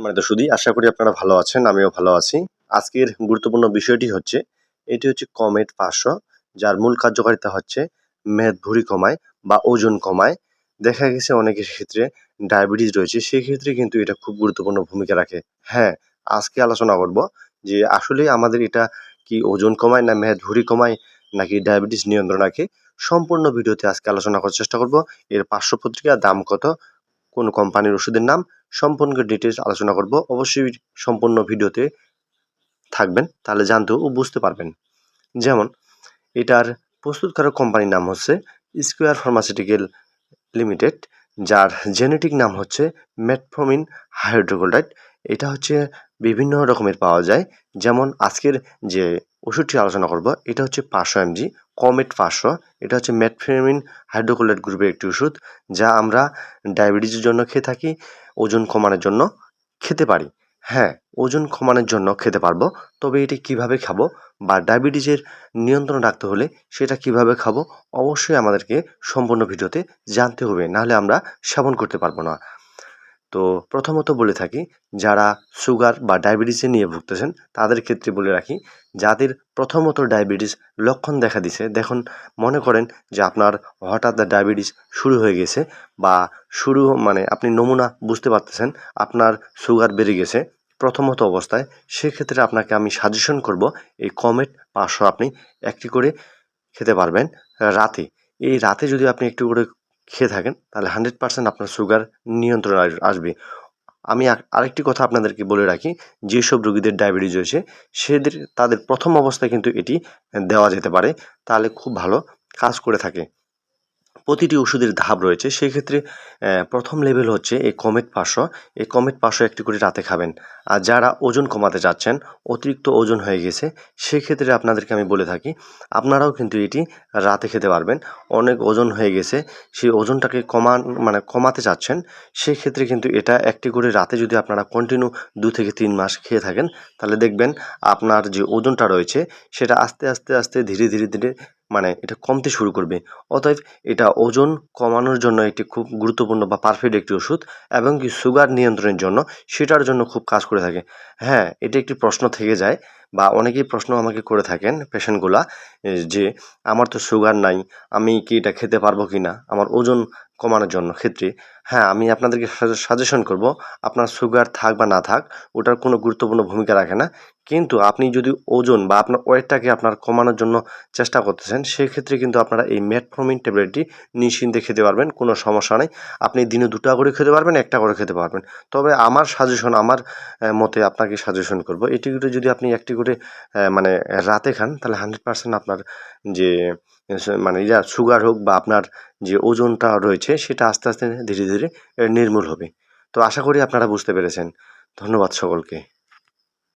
মানে শুধু আশা করি আপনারা ভালো আছেন, আমিও ভালো আছি। আজকের গুরুত্বপূর্ণ বিষয়টি হচ্ছে, এটি হচ্ছে কমেট পাঁচশো যার মূল কার্যকারিতা হচ্ছে মেদ ভুঁড়ি কমায় বা ওজন কমায়। দেখা গেছে অনেকের ক্ষেত্রে ডায়াবেটিস রয়েছে সেই ক্ষেত্রে কিন্তু এটা খুব গুরুত্বপূর্ণ ভূমিকা রাখে। হ্যাঁ আজকে আলোচনা করব যে আসলে আমাদের এটা কি ওজন কমায় না মেদ ভুঁড়ি কমায় নাকি ডায়াবেটিস নিয়ন্ত্রণ রাখে, সম্পূর্ণ ভিডিওতে আজকে আলোচনা করার চেষ্টা করব। এর পার্শ্ব পত্রিকা দাম কত কোন কোম্পানির ওষুধের নাম সম্পূর্ণ ডিটেলস আলোচনা করব। অবশ্যই সম্পূর্ণ ভিডিওতে থাকবেন, তাহলে জানতেও ও বুঝতে পারবেন। যেমন, এটার প্রস্তুতকারক কোম্পানির নাম হচ্ছে স্কোয়ার ফার্মাসিউটিক্যাল লিমিটেড যার জেনেটিক নাম হচ্ছে মেটফোমিন হাইড্রোকোলাইড এটা হচ্ছে বিভিন্ন রকমের পাওয়া যায়। যেমন আজকের যে ওষুধটি আলোচনা করব, এটা হচ্ছে পাঁচশো এমজি, কমেট পাঁচশো। এটা হচ্ছে মেটফেমিন হাইড্রোকোলাইড গ্রুপের একটি ওষুধ, যা আমরা ডায়াবেটিসের জন্য খেয়ে থাকি, ওজন কমানোর জন্য খেতে পারি। হ্যাঁ ওজন কমানোর জন্য খেতে পারব, তবে এটি কীভাবে খাব বা ডায়াবেটিসের নিয়ন্ত্রণ রাখতে হলে সেটা কীভাবে খাব, অবশ্যই আমাদেরকে সম্পূর্ণ ভিডিওতে জানতে হবে, নাহলে আমরা সেবন করতে পারব না। তো প্রথমত বলে থাকি, যারা সুগার বা ডায়াবেটিসে নিয়ে ভুগতেছেন, তাদের ক্ষেত্রে বলে রাখি, যাদের প্রথমত ডায়াবেটিস লক্ষণ দেখা দিছে, দেখুন, মনে করেন যে আপনার হঠাৎ ডায়াবেটিস শুরু হয়ে গেছে বা শুরু মানে আপনি নমুনা বুঝতে পারতেছেন, আপনার সুগার বেড়ে গেছে প্রথমত অবস্থায়, সেক্ষেত্রে আপনাকে আমি সাজেশন করব, এই কমেট পাঁচশো আপনি একটি করে খেতে পারবেন রাতে। এই রাতে যদি আপনি একটু করে খেয়ে থাকেন, তাহলে হান্ড্রেড পার্সেন্ট আপনার সুগার নিয়ন্ত্রণ আসবে। আমি আরেকটি কথা আপনাদেরকে বলে রাখি, যেসব রোগীদের ডায়াবেটিস রয়েছে, সেদের, তাদের প্রথম অবস্থায় কিন্তু এটি দেওয়া যেতে পারে, তাহলে খুব ভালো কাজ করে থাকে। প্রতিটি ওষুধের ধাপ রয়েছে। সেক্ষেত্রে প্রথম লেভেল হচ্ছে এই কমেট পাঁচশো। এই কমেট পাঁচশো একটি করে রাতে খাবেন। আর যারা ওজন কমাতে চাচ্ছেন অতিরিক্ত ওজন হয়ে গেছে, সেক্ষেত্রে আপনাদেরকে আমি বলে থাকি, আপনারাও কিন্তু এটি রাতে খেতে পারবেন। অনেক ওজন হয়ে গেছে, সেই ওজনটাকে কমান মানে কমাতে চাচ্ছেন, সেক্ষেত্রে কিন্তু এটা একটি করে রাতে যদি আপনারা কন্টিনিউ দু থেকে তিন মাস খেয়ে থাকেন, তাহলে দেখবেন আপনার যে ওজনটা রয়েছে, সেটা আস্তে আস্তে আস্তে ধীরে ধীরে ধীরে মানে এটা কমতে শুরু করবে। অতএব এটা ওজন কমানোর জন্য একটি খুব গুরুত্বপূর্ণ বা পারফেক্ট একটি ওষুধ এবং কি সুগার নিয়ন্ত্রণের জন্য সেটার জন্য খুব কাজ করে থাকে। হ্যাঁ এটা একটি প্রশ্ন থেকে যায় বা অনেকেই প্রশ্ন আমাকে করে থাকেন পেশেন্টগুলা যে আমার তো সুগার নাই, আমি কি এটা খেতে পারব কি না আমার ওজন কমানোর জন্য ক্ষেত্রে। হ্যাঁ আমি আপনাদেরকে সাজেশন করব, আপনার সুগার থাক বা না থাক, ওটার কোনো গুরুত্বপূর্ণ ভূমিকা রাখে না। কিন্তু আপনি যদি ওজন বা আপনার ওয়েটটাকে আপনার কমানোর জন্য চেষ্টা করতেছেন, সেক্ষেত্রে কিন্তু আপনারা এই মেটফর্মিন ট্যাবলেটটি নিশ্চিন্তে খেতে পারবেন, কোনো সমস্যা নেই। আপনি দিনে দুটা করে খেতে পারবেন, একটা করে খেতে পারবেন। তবে আমার সাজেশন আমার মতে আপনাকে সাজেশন করব, এটি করে যদি আপনি একটি করে মানে রাতে খান, তাহলে হান্ড্রেড পার্সেন্ট আপনার যে মানে যা সুগার হোক বা আপনার যে ওজনটা রয়েছে, সেটা আস্তে আস্তে ধীরে ধীরে নির্মূল হবে। তো আশা করি আপনারা বুঝতে পেরেছেন। ধন্যবাদ সকলকে।